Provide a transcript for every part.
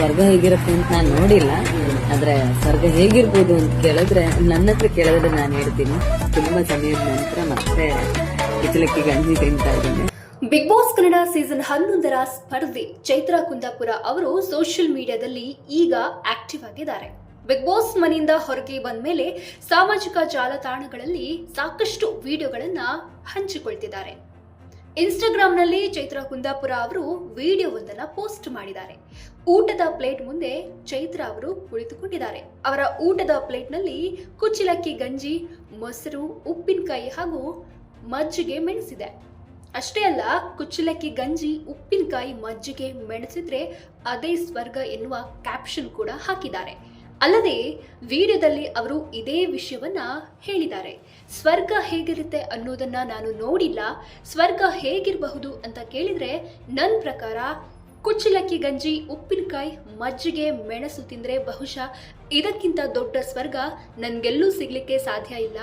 ಸ್ವರ್ಗ ಹೇಗಿರುತ್ತೆ ಅಂತ ನಾನು ನೋಡಿಲ್ಲ. ಆದ್ರೆ ಸ್ವರ್ಗ ಹೇಗಿರ್ಬೋದು ಅಂತ ಕೇಳಿದ್ರೆ ನನ್ನ ಹತ್ರ ಕೇಳಿದ್ರೆ ನಾನು ಹೇಳ್ತೀನಿ. ತುಂಬಾ ಸಮಯದ ನಂತರ ಮತ್ತೆ ಕಿಚಲಕ್ಕಿ ಗಂಜಿ ತಿಂತಾ ಇದ್ದೀನಿ. ಬಿಗ್ ಬಾಸ್ ಕನ್ನಡ ಸೀಸನ್ ಹನ್ನೊಂದರ ಸ್ಪರ್ಧೆ. ಚೈತ್ರಾ ಕುಂದಾಪುರ ಅವರು ಸೋಷಿಯಲ್ ಮೀಡಿಯಾದಲ್ಲಿ ಈಗ ಆಕ್ಟಿವ್ ಆಗಿದ್ದಾರೆ. ಬಿಗ್ ಬಾಸ್ ಮನೆಯಿಂದ ಹೊರಗೆ ಬಂದ ಮೇಲೆ ಸಾಮಾಜಿಕ ಜಾಲತಾಣಗಳಲ್ಲಿ ಸಾಕಷ್ಟು ವಿಡಿಯೋಗಳನ್ನ ಹಂಚಿಕೊಳ್ತಿದ್ದಾರೆ. ಇನ್ಸ್ಟಾಗ್ರಾಂನಲ್ಲಿ ಚೈತ್ರಾ ಕುಂದಾಪುರ ಅವರು ವಿಡಿಯೋವೊಂದನ್ನು ಪೋಸ್ಟ್ ಮಾಡಿದ್ದಾರೆ. ಊಟದ ಪ್ಲೇಟ್ ಮುಂದೆ ಚೈತ್ರ ಅವರು ಕುಳಿತುಕೊಂಡಿದ್ದಾರೆ. ಅವರ ಊಟದ ಪ್ಲೇಟ್ನಲ್ಲಿ ಕುಚ್ಚಲಕ್ಕಿ ಗಂಜಿ, ಮೊಸರು, ಉಪ್ಪಿನಕಾಯಿ ಹಾಗೂ ಮಜ್ಜಿಗೆ ಮೆಣಸಿದೆ. ಅಷ್ಟೇ ಅಲ್ಲ, ಕುಚ್ಚಲಕ್ಕಿ ಗಂಜಿ, ಉಪ್ಪಿನಕಾಯಿ ಮಜ್ಜಿಗೆ ಮೆಣಸಿದ್ರೆ ಅದೇ ಸ್ವರ್ಗ ಎನ್ನುವ ಕ್ಯಾಪ್ಷನ್ ಕೂಡ ಹಾಕಿದ್ದಾರೆ. ಅಲ್ಲದೆ ವಿಡಿಯೋದಲ್ಲಿ ಅವರು ಇದೇ ವಿಷಯವನ್ನ ಹೇಳಿದ್ದಾರೆ. ಸ್ವರ್ಗ ಹೇಗಿರುತ್ತೆ ಅನ್ನೋದನ್ನ ನಾನು ನೋಡಿಲ್ಲ. ಸ್ವರ್ಗ ಹೇಗಿರಬಹುದು ಅಂತ ಕೇಳಿದ್ರೆ ನನ್ನ ಪ್ರಕಾರ ಕುಚ್ಚಲಕ್ಕಿ, ಗಂಜಿ, ಉಪ್ಪಿನಕಾಯಿ, ಮಜ್ಜಿಗೆ, ಮೆಣಸು ತಿಂದ್ರೆ ಬಹುಶಃ ಇದಕ್ಕಿಂತ ದೊಡ್ಡ ಸ್ವರ್ಗ ನನಗೆಲ್ಲೂ ಸಿಗಲಿಕ್ಕೆ ಸಾಧ್ಯ ಇಲ್ಲ.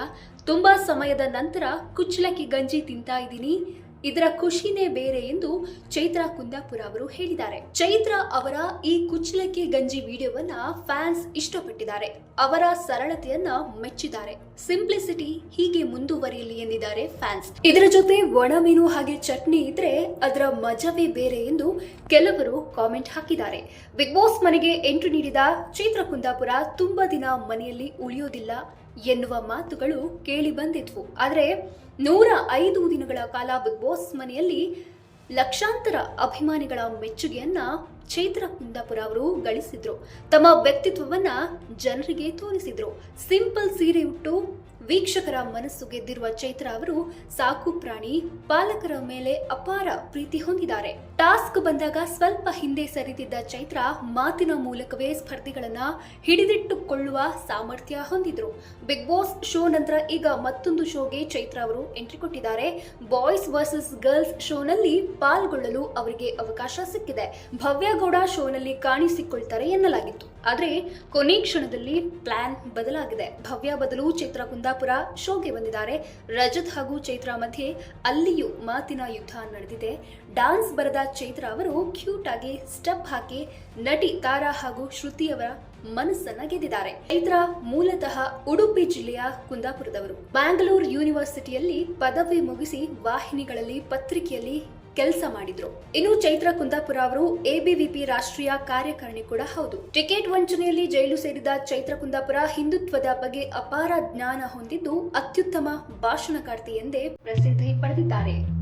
ತುಂಬಾ ಸಮಯದ ನಂತರ ಕುಚ್ಚಲಕ್ಕಿ, ಗಂಜಿ ತಿಂತಾ ಇದ್ದೀನಿ. ಇದರ ಖುಷಿನೇ ಬೇರೆ ಎಂದು ಚೈತ್ರ ಕುಂದಾಪುರ ಅವರು ಹೇಳಿದ್ದಾರೆ. ಚೈತ್ರ ಅವರ ಈ ಕುಚ್ಚಲಕ್ಕಿ ಗಂಜಿ ವಿಡಿಯೋವನ್ನ ಫ್ಯಾನ್ಸ್ ಇಷ್ಟಪಟ್ಟಿದ್ದಾರೆ. ಅವರ ಸರಳತೆಯನ್ನ ಮೆಚ್ಚಿದ್ದಾರೆ. ಸಿಂಪ್ಲಿಸಿಟಿ ಹೀಗೆ ಮುಂದುವರಿಯಲಿ ಎಂದಿದ್ದಾರೆ ಫ್ಯಾನ್ಸ್. ಇದರ ಜೊತೆ ಒಣಮೀನು ಹಾಗೆ ಚಟ್ನಿ ಇದ್ರೆ ಅದರ ಮಜವೇ ಬೇರೆ ಎಂದು ಕೆಲವರು ಕಾಮೆಂಟ್ ಹಾಕಿದ್ದಾರೆ. ಬಿಗ್ ಬಾಸ್ ಮನೆಗೆ ಎಂಟ್ರಿ ನೀಡಿದ ಚೈತ್ರ ಕುಂದಾಪುರ ತುಂಬಾ ದಿನ ಮನೆಯಲ್ಲಿ ಉಳಿಯೋದಿಲ್ಲ. ಎನ್ನುವ ಮಾತುಗಳು ಕೇಳಿ ಬಂದಿದ್ವು. ಆದರೆ ನೂರ ಐದು ದಿನಗಳ ಕಾಲ ಬಿಗ್ ಬಾಸ್ ಮನೆಯಲ್ಲಿ ಲಕ್ಷಾಂತರ ಅಭಿಮಾನಿಗಳ ಮೆಚ್ಚುಗೆಯನ್ನ ಚೈತ್ರ ಕುಂದಾಪುರ ಅವರು ಗಳಿಸಿದ್ರು. ತಮ್ಮ ವ್ಯಕ್ತಿತ್ವವನ್ನ ಜನರಿಗೆ ತೋರಿಸಿದ್ರು. ಸಿಂಪಲ್ ಸೀರೆ ಉಟ್ಟು ವೀಕ್ಷಕರ ಮನಸ್ಸು ಗೆದ್ದಿರುವ ಚೈತ್ರ ಅವರು ಸಾಕು ಪ್ರಾಣಿ, ಪಾಲಕರ ಮೇಲೆ ಅಪಾರ ಪ್ರೀತಿ ಹೊಂದಿದ್ದಾರೆ. ಟಾಸ್ಕ್ ಬಂದಾಗ ಸ್ವಲ್ಪ ಹಿಂದೆ ಸರಿದಿದ್ದ ಚೈತ್ರ ಮಾತಿನ ಮೂಲಕವೇ ಸ್ಪರ್ಧಿಗಳನ್ನ ಹಿಡಿದಿಟ್ಟುಕೊಳ್ಳುವ ಸಾಮರ್ಥ್ಯ ಹೊಂದಿದ್ರು. ಬಿಗ್ ಬಾಸ್ ಶೋ ನಂತರ ಈಗ ಮತ್ತೊಂದು ಶೋಗೆ ಚೈತ್ರ ಅವರು ಎಂಟ್ರಿ ಕೊಟ್ಟಿದ್ದಾರೆ. ಬಾಯ್ಸ್ ವರ್ಸಸ್ ಗರ್ಲ್ಸ್ ಶೋನಲ್ಲಿ ಪಾಲ್ಗೊಳ್ಳಲು ಅವರಿಗೆ ಅವಕಾಶ ಸಿಕ್ಕಿದೆ. ಭವ್ಯಗೌಡ ಶೋನಲ್ಲಿ ಕಾಣಿಸಿಕೊಳ್ತಾರೆ ಎನ್ನಲಾಗಿತ್ತು. ಆದರೆ ಕೊನೆ ಕ್ಷಣದಲ್ಲಿ ಪ್ಲಾನ್ ಬದಲಾಗಿದೆ. ಭವ್ಯ ಬದಲು ಚೈತ್ರ ಕುಂದಾಪುರ ಶೋಗೆ ಬಂದಿದ್ದಾರೆ. ರಜತ್ ಹಾಗೂ ಚೈತ್ರಾ ಮಧ್ಯೆ ಅಲ್ಲಿಯೂ ಮಾತಿನ ಯುದ್ಧ ನಡೆದಿದೆ. ಡಾನ್ಸ್ ಬರೆದ ಚೈತ್ರಾ ಅವರು ಕ್ಯೂಟ್ ಆಗಿ ಸ್ಟೆಪ್ ಹಾಕಿ ನಟಿ ತಾರಾ ಹಾಗೂ ಶ್ರುತಿ ಅವರ ಮನಸ್ಸನ್ನ ಗೆದ್ದಿದ್ದಾರೆ. ಚೈತ್ರ ಮೂಲತಃ ಉಡುಪಿ ಜಿಲ್ಲೆಯ ಕುಂದಾಪುರದವರು. ಬ್ಯಾಂಗ್ಳೂರ್ ಯೂನಿವರ್ಸಿಟಿಯಲ್ಲಿ ಪದವಿ ಮುಗಿಸಿ ವಾಹಿನಿಗಳಲ್ಲಿ ಪತ್ರಿಕೆಯಲ್ಲಿ ಕೆಲಸ ಮಾಡಿದ್ರು. ಇನ್ನು ಚೈತ್ರ ಕುಂದಾಪುರ ಅವರು ಎಬಿವಿಪಿ ರಾಷ್ಟ್ರೀಯ ಕಾರ್ಯಕಾರಿಣಿ ಕೂಡ ಹೌದು. ಟಿಕೆಟ್ ವಂಚನೆಯಲ್ಲಿ ಜೈಲು ಸೇರಿದ ಚೈತ್ರ ಕುಂದಾಪುರ ಹಿಂದುತ್ವದ ಬಗ್ಗೆ ಅಪಾರ ಜ್ಞಾನ ಹೊಂದಿದ್ದು ಅತ್ಯುತ್ತಮ ಭಾಷಣಕಾರ್ತಿ ಎಂದೇ ಪ್ರಸಿದ್ಧಿ ಪಡೆದಿದ್ದಾರೆ.